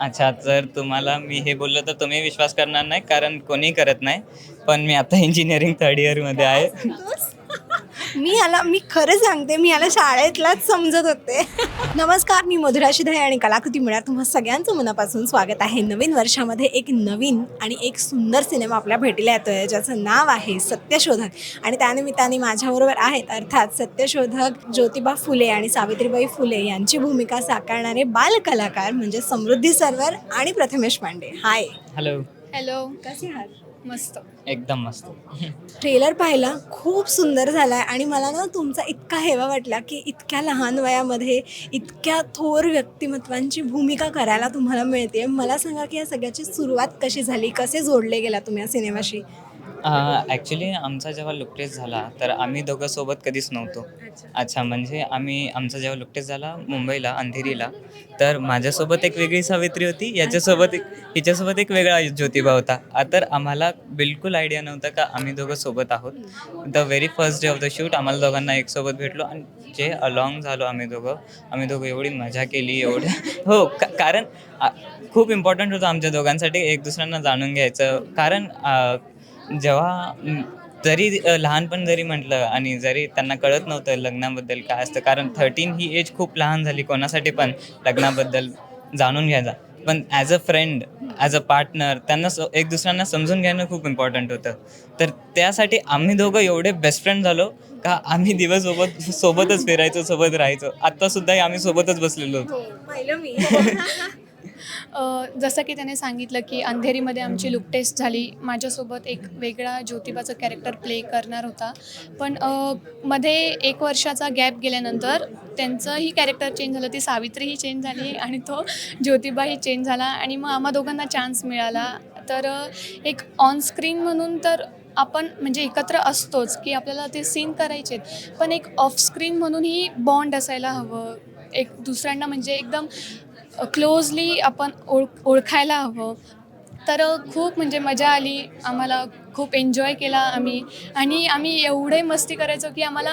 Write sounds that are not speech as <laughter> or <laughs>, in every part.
अच्छा जर तुम्हाला मी हे बोललो तर तुम्ही विश्वास करणार नाही कारण कोणी करत नाही. पण मी आता इंजिनिअरिंग थर्ड इयरमध्ये आहे. मी याला मी खरं सांगते मी याला शाळेतलाच समजत होते. नमस्कार मी मधुरा शिधळे आणि कलाकृती मिळा तुम्हा सगळ्यांचं मनापासून स्वागत आहे. नवीन वर्षामध्ये एक नवीन आणि एक सुंदर सिनेमा आपल्या भेटीला येतो आहे ज्याचं नाव आहे सत्यशोधक. आणि त्यानिमित्ताने माझ्याबरोबर आहेत अर्थात सत्यशोधक ज्योतिबा फुले आणि सावित्रीबाई फुले यांची भूमिका साकारणारे बालकलाकार म्हणजे समृद्धी सरवर आणि Prathamesh Pandey. Hi hello hello कसे आहात? मस्त. एकदम मस्त. ट्रेलर पाहिला खूप सुंदर झाला आहे आणि मला ना तुमचा इतका हेवा वाटला की इतक्या लहान वयामध्ये इतक्या थोर व्यक्तिमत्वांची भूमिका करायला तुम्हाला मिळते मला सांगा की या सगळ्याची सुरुवात कशी झाली? कसे जोडले गेला तुम्ही या सिनेमाशी? ॲक्च्युली आमचा जेव्हा लुकटेस झाला तर आम्ही दोघं सोबत कधीच नव्हतो. अच्छा म्हणजे आम्ही आमचा जेव्हा लुकटेस झाला मुंबईला अंधेरीला तर माझ्यासोबत एक वेगळी सावित्री होती याच्यासोबत एक हिच्यासोबत एक वेगळा ज्योतिबा होता. तर आम्हाला बिलकुल आयडिया नव्हता का आम्ही दोघं सोबत आहोत. The very first day of the shoot आम्हाला दोघांना एक सोबत भेटलो आणि जे अलॉंग झालो आम्ही दोघं आम्ही दोघं एवढी मजा केली एवढं हो का कारण खूप इम्पॉर्टंट होतं आमच्या दोघांसाठी एक दुसऱ्यांना जाणून घ्यायचं. कारण जेव्हा जरी लहानपण जरी म्हटलं आणि जरी त्यांना कळत नव्हतं लग्नाबद्दल काय असतं कारण थर्टीन ही एज खूप लहान झाली कोणासाठी पण लग्नाबद्दल जाणून घ्यायचा. पण as a friend as a partner त्यांना स एक दुसऱ्यांना समजून घेणं खूप इम्पॉर्टंट होतं. तर त्यासाठी आम्ही दोघं एवढे बेस्ट फ्रेंड झालो का आम्ही दिवस सोबत सोबतच फिरायचो सोबत राहायचो. आत्तासुद्धा आम्ही सोबतच बसलेलो होतो. अ, <laughs> जसं की त्याने सांगितलं की अंधेरीमध्ये आमची लुक टेस्ट झाली. माझ्यासोबत एक वेगळा ज्योतिबाचं कॅरेक्टर प्ले करणार होता. पण मध्ये एक वर्षाचा गॅप गेल्यानंतर त्यांचंही कॅरेक्टर चेंज झालं. ती सावित्रीही चेंज झाली आणि तो ज्योतिबाही चेंज झाला आणि मग आम्हा दोघांना चान्स मिळाला. तर एक ऑनस्क्रीन म्हणून तर आपण म्हणजे एकत्र असतोच की आपल्याला ते सीन करायचे पण एक ऑफस्क्रीन म्हणूनही बॉन्ड असायला हवं. एक दुसऱ्यांना म्हणजे एकदम क्लोजली आपण ओळख ओळखायला हवं. तर खूप म्हणजे मजा आली. आम्हाला खूप एन्जॉय केला आम्ही. आणि आम्ही एवढे मस्ती करायचो की आम्हाला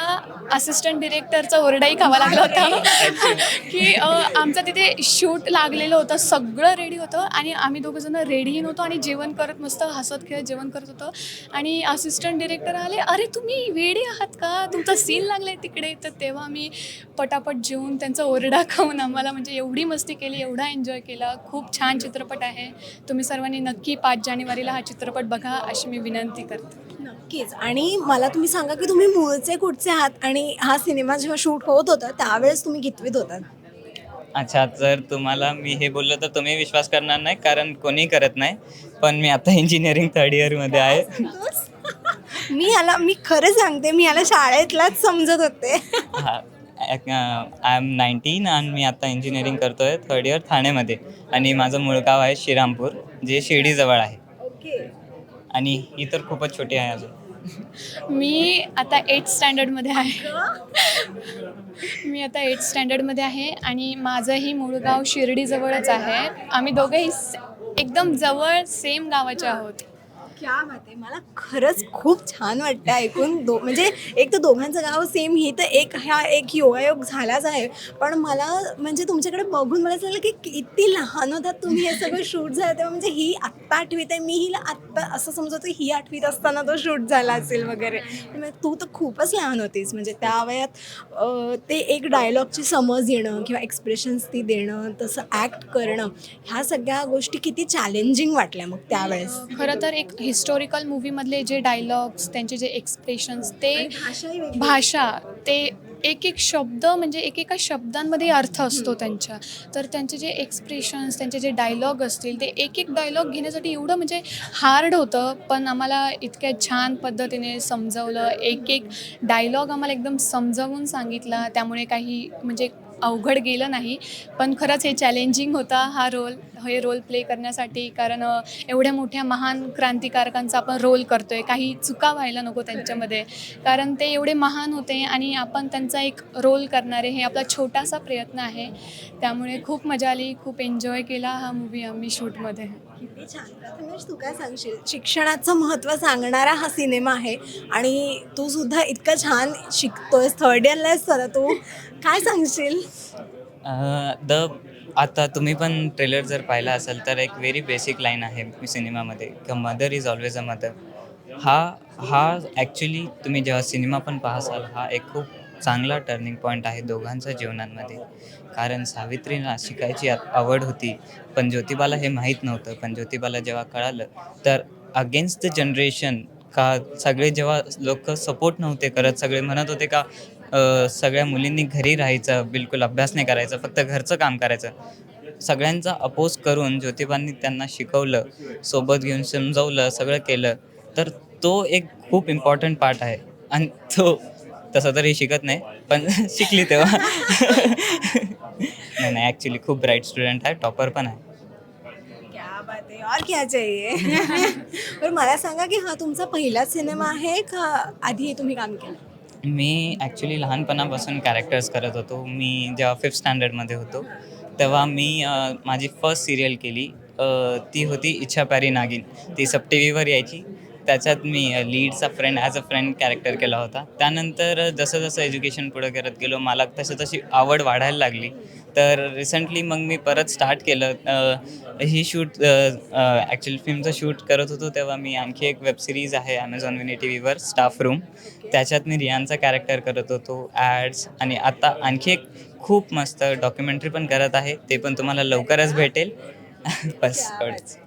असिस्टंट डिरेक्टरचा ओरडाही खावा लागला होता. की आमचं तिथे शूट लागलेलं होतं सगळं रेडी होतं आणि आम्ही दोघंजणं रेडी नव्हतो आणि जेवण करत मस्त हसत खेळत जेवण करत होतो. आणि असिस्टंट डिरेक्टर आले अरे तुम्ही वेडे आहात का? तुमचा सीन लागला आहे तिकडे. तर तेव्हा आम्ही पटापट जेवून त्यांचा ओरडा खाऊन आम्हाला म्हणजे एवढी मस्ती केली एवढा एन्जॉय केला. खूप छान चित्रपट आहे. तुम्ही सर्वांनी नक्की पाच जानेवारीला हा चित्रपट बघा अशी मी विनंती करते. नक्कीच. आणि मला तुम्ही सांगा की तुम्ही मूळचे कुठचे आहात? आणि हा सिनेमा जेव्हा शूट होत होता त्यावेळेस तुम्ही कितवीत होतात अच्छा जर तुम्हाला मी हे बोललो तर तुम्ही विश्वास करणार नाही कारण कोणी करत नाही. पण मी आता इंजिनिअरिंग थर्ड इयरमध्ये आहे. मी याला मी खरं सांगते मी याला शाळेतलाच समजत होते. हा आय एम नाईन्टीन आणि मी आता इंजिनिअरिंग करतो आहे थर्ड इयर ठाण्यामध्ये आणि माझं मूळ गाव आहे श्रीरामपूर जे शिर्डीजवळ आहे. ओके. आणि ही तर खूपच छोटी आहे अजून. मी आता एट स्टँडर्डमध्ये आहे. मी आता एट स्टँडर्डमध्ये आहे आणि माझंही मूळ गाव शिर्डीजवळच आहे. आम्ही दोघंही स- एकदम जवळ सेम गावाचे आहोत. क्या बात आहे. मला खरंच खूप छान वाटतं ऐकून. दो म्हणजे एक तर दोघांचं गाव सेम ही तर एक ह्या एक योगायोग झालाच आहे. पण मला म्हणजे तुमच्याकडे बघून मला असं झालं की किती लहान होतात तुम्ही हे सगळं शूट झालं तेव्हा म्हणजे ही आत्ता आठवीत आहे मी हिला आत्ता असं समजतो ही आठवीत असताना तो शूट झाला असेल वगैरे. म्हणजे तू तर खूपच लहान होतीस. म्हणजे त्या वयात ते एक डायलॉगची समज येणं किंवा एक्सप्रेशन्स ती देणं तसं ॲक्ट करणं ह्या सगळ्या गोष्टी किती चॅलेंजिंग वाटल्या मग त्यावेळेस. खरं तर एक हिस्टोरिकल मूवीमधले जे डायलॉग्स त्यांचे जे एक्सप्रेशन्स ते. भाषा ते एक एक शब्द म्हणजे एकेका शब्दांमध्ये अर्थ असतो त्यांच्या. तर त्यांचे जे एक्सप्रेशन्स त्यांचे जे डायलॉग असतील ते एक एक डायलॉग घेण्यासाठी एवढं म्हणजे हार्ड होतं पण आम्हाला इतक्या छान पद्धतीने समजवलं. एक एक डायलॉग आम्हाला एकदम समजावून सांगितला. त्यामुळे काही म्हणजे अवघड गेलं नाही. पण खरंच हे चॅलेंजिंग होता हा रोल हे रोल प्ले करण्यासाठी. कारण एवढ्या मोठ्या महान क्रांतिकारकांचा आपण रोल करतोय. काही चुका व्हायला नको त्यांच्यामध्ये. कारण ते एवढे महान होते आणि आपण त्यांचा एक रोल करणारे हे आपला छोटासा प्रयत्न आहे. त्यामुळे खूप मजा आली खूप एन्जॉय केला हा मूवी आम्ही शूटमध्ये किती छान. प्रथमेश तू काय सांगशील? शिक्षणाचं महत्त्व सांगणारा हा सिनेमा आहे आणि तू सुद्धा इतकं छान शिकतोयस थर्ड इयरला आहेस सर तू काय सांगशील? द आता तुम्ही पण ट्रेलर जर पाहिला असेल तर एक व्हेरी बेसिक लाईन आहे सिनेमामध्ये का mother is always a mother हा हा ॲक्च्युली तुम्ही जेव्हा सिनेमा पण पाहसाल हा एक खूप चांगला टर्निंग पॉईंट आहे दोघांच्या जीवनांमध्ये. कारण सावित्रीला शिकायची आवड होती पण ज्योतिबाला हे माहीत नव्हतं. पण ज्योतिबाला जेव्हा कळालं तर अगेन्स्ट द जनरेशन का सगळे जेव्हा लोक सपोर्ट नव्हते करत सगळे म्हणत होते का सगळ्या मुलींनी घरी राहायचं बिलकुल अभ्यास नाही करायचा फक्त घरचं काम करायचं. सगळ्यांचा अपोज करून ज्योतिबांनी त्यांना शिकवलं सोबत घेऊन समजवलं सगळं केलं. तर तो एक खूप इम्पॉर्टंट पार्ट आहे. आणि तो तसं तरी शिकत नाही पण <laughs> शिकली तेव्हा. <laughs> नाही नाही ॲक्च्युली खूप ब्राईट स्टुडंट आहे टॉपर पण आहे. क्या बात और क्या चाहिए? <laughs> मला सांगा की हा तुमचा पहिलाच सिनेमा आहे का आधी तुम्ही काम केलं? मी ॲक्च्युली लहानपणापासून कॅरेक्टर्स करत होतो. मी जेव्हा फिफ्थ स्टँडर्डमध्ये होतो तेव्हा मी माझी फर्स्ट सिरियल केली ती होती इच्छा प्यारी नागिन. ती सब टी व्हीवर यायची. त्याच्यात मी लीडचा friend as a friend character केला होता. त्यानंतर जसं जसं एज्युकेशन पुढं करत गेलो मला तशी तशी आवड वाढायला लागली. तर रिसेंटली मग मी परत स्टार्ट केलं. ही शूट ॲक्च्युली फिल्मचं शूट करत होतो तेव्हा मी आणखी एक वेब सिरीज आहे ॲमेझॉन विनी टी व्हीवर स्टाफ रूम त्याच्यात मी रियानचा कॅरेक्टर करत होतो ॲड्स आणि आता आणखी एक खूप मस्त डॉक्युमेंटरी पण करत आहे. ते पण तुम्हाला लवकरच भेटेल. <laughs> बस एवढंच.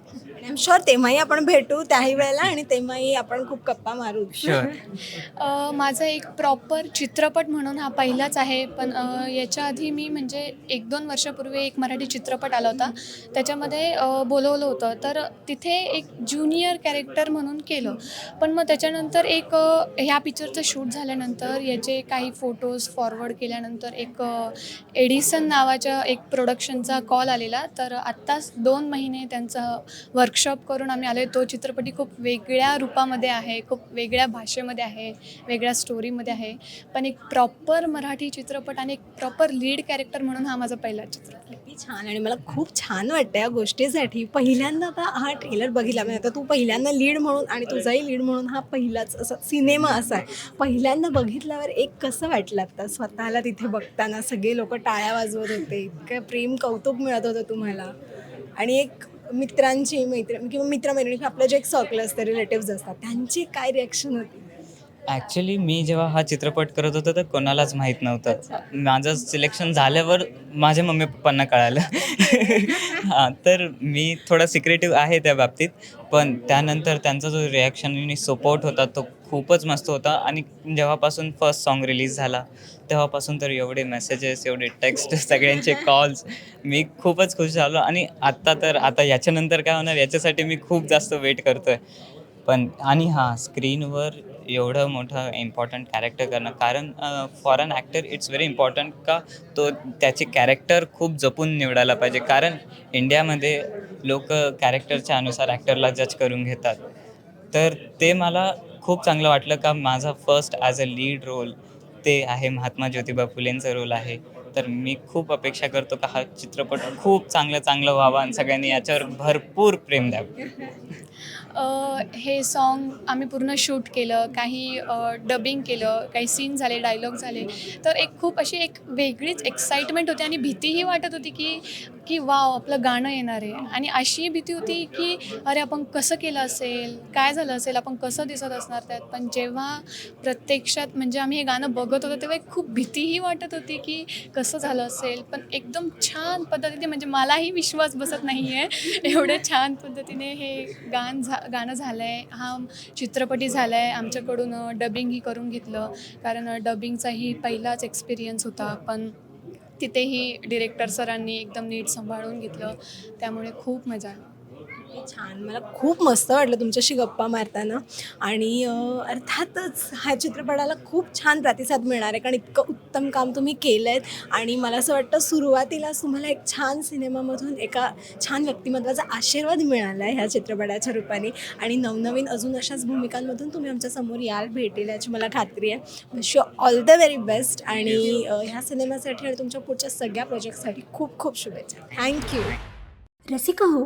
एम शुअर तेव्हाही आपण भेटू त्याही वेळेला आणि तेव्हाही आपण खूप गप्पा मारू. शुअर <laughs> अ, माझा एक प्रॉपर चित्रपट म्हणून हा पहिलाच आहे पण अ, याच्या आधी मी म्हणजे एक दोन वर्षापूर्वी एक मराठी चित्रपट आला होता. त्याच्यामध्ये अ, बोलवलं होतं. तर तिथे एक ज्युनियर कॅरेक्टर म्हणून केलं. पण मग त्याच्यानंतर एक अ, ह्या पिक्चरचं शूट झाल्यानंतर याचे काही फोटोज फॉरवर्ड केल्यानंतर एक अ, एडिसन नावाच्या एक प्रोडक्शनचा कॉल आलेला. तर आत्ताच दोन महिने त्यांचं वर्कशॉप करून आम्ही आलो तो चित्रपटी खूप वेगळ्या रूपामध्ये आहे खूप वेगळ्या भाषेमध्ये आहे वेगळ्या स्टोरीमध्ये आहे. पण एक प्रॉपर मराठी चित्रपट आणि एक प्रॉपर लीड कॅरेक्टर म्हणून हा माझा पहिला चित्रपट. किती छान आणि मला खूप छान वाटतं या गोष्टीसाठी. पहिल्यांदा आता हा ट्रेलर बघितला म्हणजे आता तू पहिल्यांदा लीड म्हणून आणि तुझाही लीड म्हणून हा पहिलाच असा सिनेमा असा आहे. पहिल्यांदा बघितल्यावर एक कसं वाटलं आता स्वतःला तिथे बघताना? सगळे लोक टाळ्या वाजवत होते इतकं प्रेम कौतुक मिळत होतं तुम्हाला. आणि एक मित्रांची मैत्र किंवा मित्रमैत्रिणी आपलं जे एक सर्कल असतं रिलेटिव्ज असतात त्यांची काय रिॲक्शन होती? ॲक्च्युली मी जेव्हा हा चित्रपट करत होतो तर कोणालाच माहीत नव्हतं. माझं सिलेक्शन झाल्यावर माझ्या मम्मी पप्पांना कळालं. <laughs> हां तर मी थोडा सिक्रेटिव्ह आहे त्या बाबतीत पण त्यानंतर त्यांचा जो रिॲक्शन आणि सपोर्ट होता तो खूपच मस्त होता. आणि जेव्हापासून फर्स्ट सॉन्ग रिलीज झाला तेव्हापासून तर एवढे मेसेजेस एवढे टेक्स्ट <laughs> सगळ्यांचे कॉल्स मी खूपच खुश झालो. आणि आत्ता तर आता याच्यानंतर काय होणार याच्यासाठी मी खूप जास्त वेट करतो आहे पण आणि हां स्क्रीनवर एवढं मोठं इम्पॉर्टंट कॅरेक्टर करणं. कारण for an actor it's very important का तो त्याचे कॅरेक्टर खूप जपून निवडायला पाहिजे. कारण इंडियामध्ये लोक कॅरेक्टरच्या अनुसार ॲक्टरला जज करून घेतात. तर ते मला खूप चांगलं वाटलं का माझा first as a lead role ते आहे महात्मा ज्योतिबा फुलेंचा रोल आहे. तर मी खूप अपेक्षा करतो का हा चित्रपट खूप चांगलं चांगलं व्हावा आणि सगळ्यांनी याच्यावर भरपूर प्रेम द्यावं. हे सॉन्ग आम्ही पूर्ण शूट केलं काही डबिंग केलं काही सीन झाले डायलॉग झाले. तर एक खूप अशी एक वेगळीच एक्साइटमेंट होती आणि भीतीही वाटत होती की की वाव आपलं गाणं येणार आहे. आणि अशी भीती होती की अरे आपण कसं केलं असेल? काय झालं असेल? आपण कसं दिसत असणार त्यात? पण जेव्हा प्रत्यक्षात म्हणजे आम्ही हे गाणं बघत होतो तेव्हा एक खूप भीतीही वाटत होती की कसं झालं असेल? पण एकदम छान पद्धतीने म्हणजे मलाही विश्वास बसत नाही आहे एवढ्या छान पद्धतीने हे गाण झा गाणं झालं आहे हा चित्रपटी झाला आहे आमच्याकडून डबिंगही करून घेतलं. कारण डबिंगचाही पहिलाच एक्सपिरियन्स होता. पण तिथेही डिरेक्टर सरांनी एकदम नीट सांभाळून घेतलं. त्यामुळे खूप मजा आली. छान. मला खूप मस्त वाटलं तुमच्याशी गप्पा मारताना. आणि अर्थातच ह्या चित्रपटाला खूप छान प्रतिसाद मिळणार आहे. कारण इतकं उत्तम काम तुम्ही केलं आहे आणि मला असं वाटतं सुरुवातीलाच तुम्हाला एक छान सिनेमामधून एका छान व्यक्तिमत्वाचा आशीर्वाद मिळाला आहे ह्या चित्रपटाच्या रूपाने. आणि नवनवीन अजून अशाच भूमिकांमधून तुम्ही आमच्यासमोर याल भेटेल याची मला खात्री आहे. You all the very best आणि ह्या सिनेमासाठी आणि तुमच्या पुढच्या सगळ्या प्रोजेक्टसाठी खूप खूप शुभेच्छा. थँक्यू रसिका हो